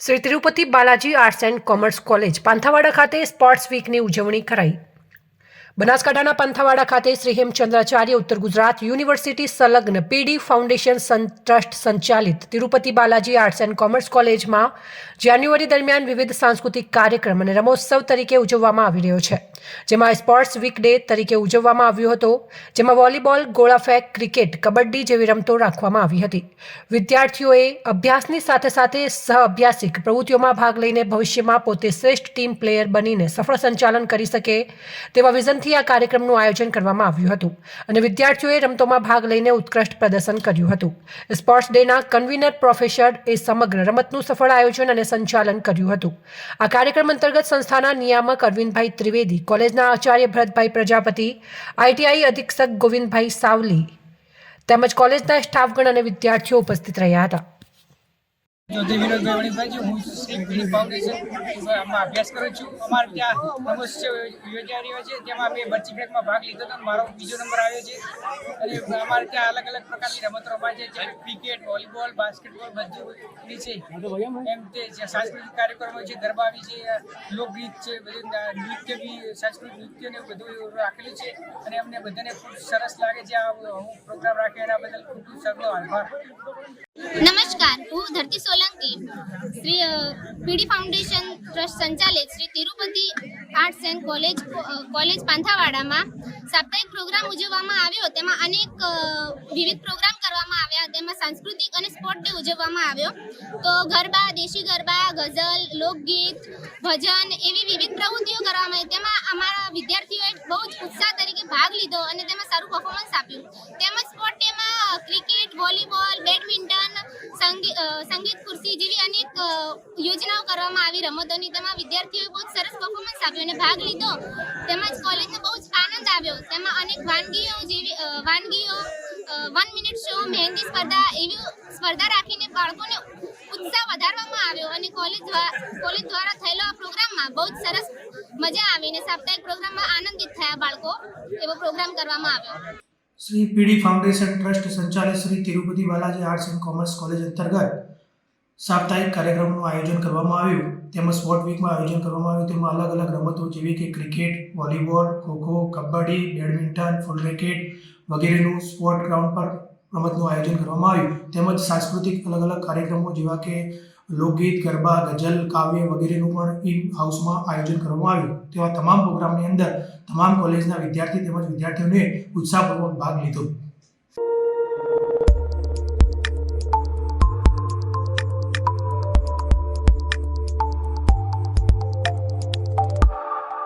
Shri Tirupati Balaji arts and commerce college Panthawada ખાતે sports વીકની ઉજવણી કરાઈ. બનાસકાંઠાના પંથાવાડા ખાતે શ્રી હેમચંદ્રાચાર્ય ઉત્તર ગુજરાત યુનિવર્સિટી સંલગ્ન પીડી ફાઉન્ડેશન ટ્રસ્ટ સંચાલિત Tirupati Balaji arts and commerce કોલેજમાં જાન્યુઆરી દરમિયાન વિવિધ સાંસ્કૃતિક કાર્યક્રમ અને રમોત્સવ તરીકે ઉજવવામાં આવી રહ્યો છે. જેમાં સ્પોર્ટ્સ વીક ડે તરીકે ઉજવવામાં આવ્યો હતો, જેમાં વોલીબોલ, ગોળાફેંક, ક્રિકેટ, કબડ્ડી જેવી રમતો રાખવામાં આવી હતી. વિદ્યાર્થીઓએ અભ્યાસની સાથે સાથે સહ અભ્યાસિક પ્રવૃત્તિઓમાં ભાગ લઈને ભવિષ્યમાં પોતે શ્રેષ્ઠ ટીમ પ્લેયર બનીને સફળ સંચાલન કરી શકે તેવા વિઝનથી આ કાર્યક્રમનું આયોજન કરવામાં આવ્યું હતું અને વિદ્યાર્થીઓએ રમતોમાં ભાગ લઈને ઉત્કૃષ્ટ પ્રદર્શન કર્યું હતું. સ્પોર્ટ્સ ડેના કન્વીનર પ્રોફેસર એ સમગ્ર રમતનું સફળ આયોજન અને સંચાલન કર્યું હતું. આ કાર્યક્રમ અંતર્ગત સંસ્થાના નિયામક અરવિંદભાઈ ત્રિવેદી, કોલેજના આચાર્ય ભરતભાઈ પ્રજાપતિ, આઈટીઆઈ અધિક્ષક ગોવિંદભાઈ સાવલી તેમજ કોલેજના સ્ટાફગણ અને વિદ્યાર્થીઓ ઉપસ્થિત રહ્યા હતા. અભ્યાસ કરું છું. અમારે ત્યાં રમોત્સવ યોજાઈ છે. તેમાં મેં ભાગ લીધો હતો મારો બીજો નંબર આવ્યો છે. અમારે ત્યાં અલગ અલગ પ્રકારની રમતો રમાય છે. જેમ ક્રિકેટ, વોલીબોલ, બાસ્કેટબોલ બધું છે. એમ તે સાંસ્કૃતિક કાર્યક્રમો છે, ગરબા છે, લોકગીત છે, બધું નૃત્ય બી, સાંસ્કૃતિક નૃત્ય ને બધું રાખેલું છે. અને અમને બધાને ખૂબ સરસ લાગે છે. આ હું પ્રોગ્રામ રાખ્યો એના બદલ ખૂબ ખૂબ સગલો આભાર. નમસ્કાર, હું Dharti Solanki, Shri PD foundation trust સંચાલિત Shri Tirupati arts and college college પાંથાવાડામાં સાપ્તાહિક પ્રોગ્રામ ઉજવવામાં આવ્યો. તેમાં અનેક વિવિધ પ્રોગ્રામ કરવામાં આવ્યા. તેમાં સાંસ્કૃતિક અને સ્પોર્ટ ડે ઉજવવામાં આવ્યો. તો ગરબા, દેશી ગરબા, ગઝલ, લોકગીત, ભજન એવી વિવિધ પ્રવૃત્તિઓ કરવામાં આવી. તેમાં અમારા વિદ્યાર્થીઓએ બહુ જ ઉત્સાહ તરીકે ભાગ લીધો અને તેમાં સારું પરફોર્મન્સ આપ્યું. તેમજ સ્પોર્ટ ડેમાં ક્રિકેટ વોલીબોલ બેડમિન્ટન સંગી- અ, સંગીત ખુરશી જેવી અનેક યોજનાઓ કરવામાં આવી. રમતોની તેમાં વિદ્યાર્થીઓએ બહુ સરસ પરફોર્મન્સ આપ્યું અને ભાગ લીધો. તેમજ કોલેજને બહુ જ આનંદ આવ્યો. તેમાં અનેક વાનગીઓ જેવી વાનગીઓ વન મિનિટ શો મહેંદી સ્પર્ધા એવી સ્પર્ધા રાખીને બાળકોને ઉત્સાહ વધારવામાં આવ્યો અને કોલેજ કોલેજ દ્વારા થયેલો આ પ્રોગ્રામમાં બહુ જ સરસ મજા આવીને સાપ્તાહિક પ્રોગ્રામમાં આનંદિત થયા બાળકો. એવો પ્રોગ્રામ કરવામાં આવ્યો. શ્રી પીડી ફાઉન્ડેશન ટ્રસ્ટ સંચાલિત Shri Tirupati Balaji arts and commerce college અંતર્ગત સાપ્તાહિક કાર્યક્રમનું આયોજન કરવામાં આવ્યું. તેમજ સ્પોર્ટ વીકમાં આયોજન કરવામાં આવ્યું. તેમાં અલગ અલગ રમતો જેવી કે cricket, volleyball, kho-kho, kabaddi, badminton, full racket વગેરેનું સ્પોર્ટ ગ્રાઉન્ડ પર રમતનું આયોજન કરવામાં આવ્યું. તેમજ સાંસ્કૃતિક અલગ અલગ કાર્યક્રમો જેવા કે લોકગીત, ગરબા, ગઝલ, કાવ્ય વગેરેનું પણ ઇન હાઉસમાં આયોજન કરવામાં આવ્યું. તેવા તમામ પ્રોગ્રામની અંદર તમામ કોલેજના વિદ્યાર્થી તેમજ વિદ્યાર્થીઓને ઉત્સાહપૂર્વક ભાગ લીધો.